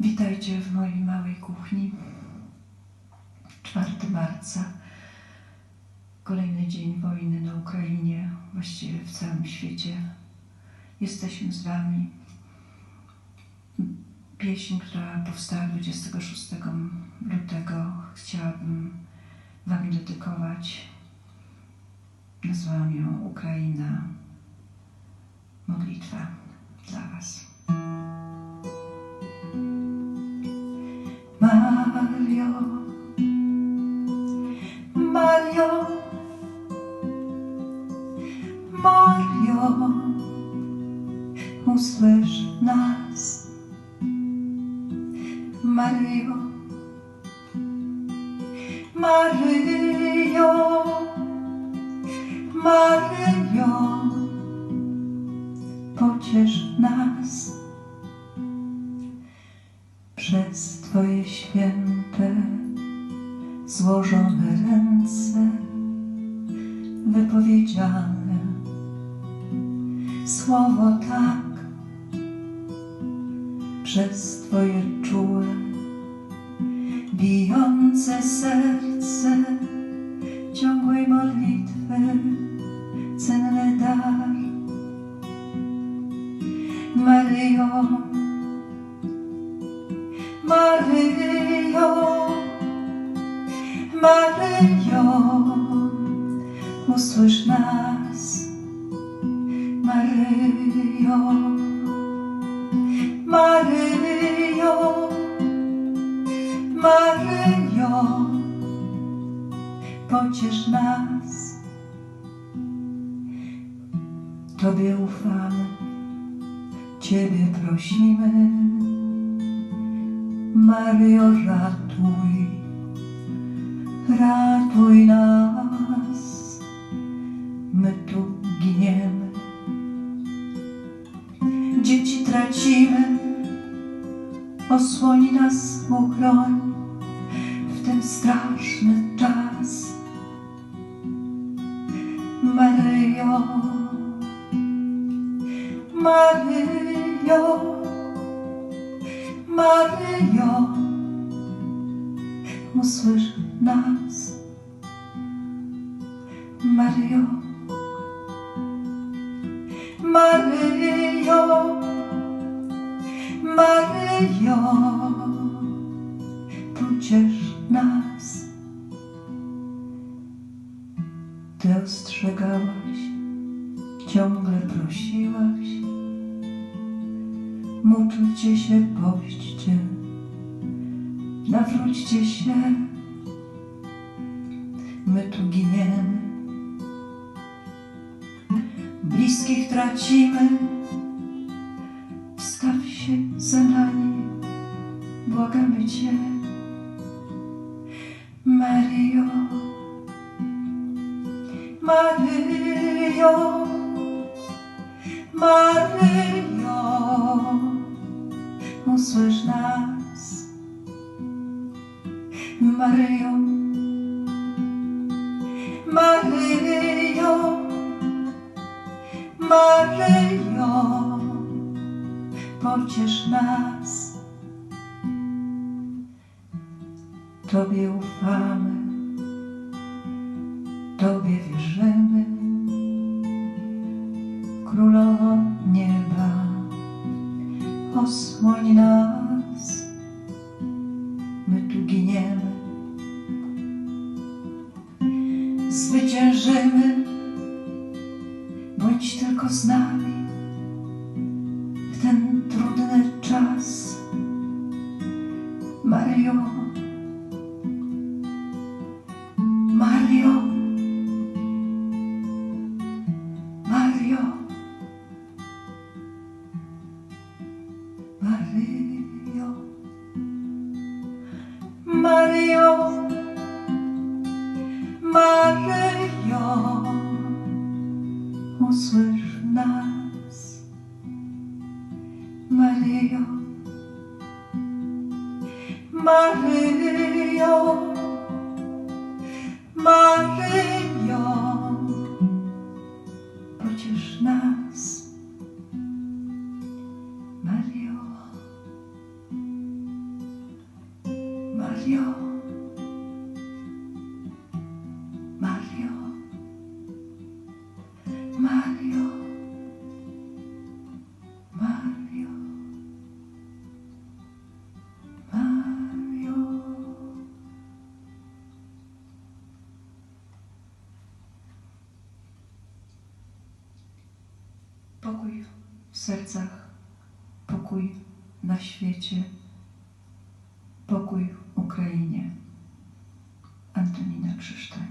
Witajcie w mojej małej kuchni. 4 marca, kolejny dzień wojny na Ukrainie, właściwie w całym świecie. Jesteśmy z Wami. Pieśń, która powstała 26 lutego, chciałabym Wam dedykować. Nazwałam ją Ukraina. Modlitwa dla Was. Mario, Mario, Mario, usłysz nas. Mario, Maryjo, Maryjo, pociesz nas. Przez Twoje święte, złożone ręce, wypowiedziane słowo tak, przez Twoje czułe, bijące serce, ciągłej modlitwy, cenny dar. Maryjo, Pociesz nas, Tobie ufamy, Ciebie prosimy. Mario, ratuj, ratuj nas, my tu giniemy. Dzieci tracimy, osłoni nas, uchroń straszny czas. Maryjo, Maryjo, Maryjo, usłysz nas. Maryjo, Maryjo, Maryjo, pociesz nas. Ty ostrzegałaś, ciągle prosiłaś, módlcie się, pośćcie, nawróćcie się, my tu giniemy, bliskich tracimy, wstaw się za nami, błagamy Cię, Maryjo, Maryjo, Maryjo, usłysz nas. Maryjo, Maryjo, Maryjo, pociesz nas. Tobie ufamy, Tobie wierzymy, Królowo nieba, osłoń nas, my tu giniemy, zwyciężymy, bądź tylko z nami w ten trudny czas, Mario, Maryjo, Maryjo, Maryjo, usłysz nas. Maryjo, Maryjo, Pokój w sercach, pokój na świecie, pokój Ukrainie. Antonina Krzysztof.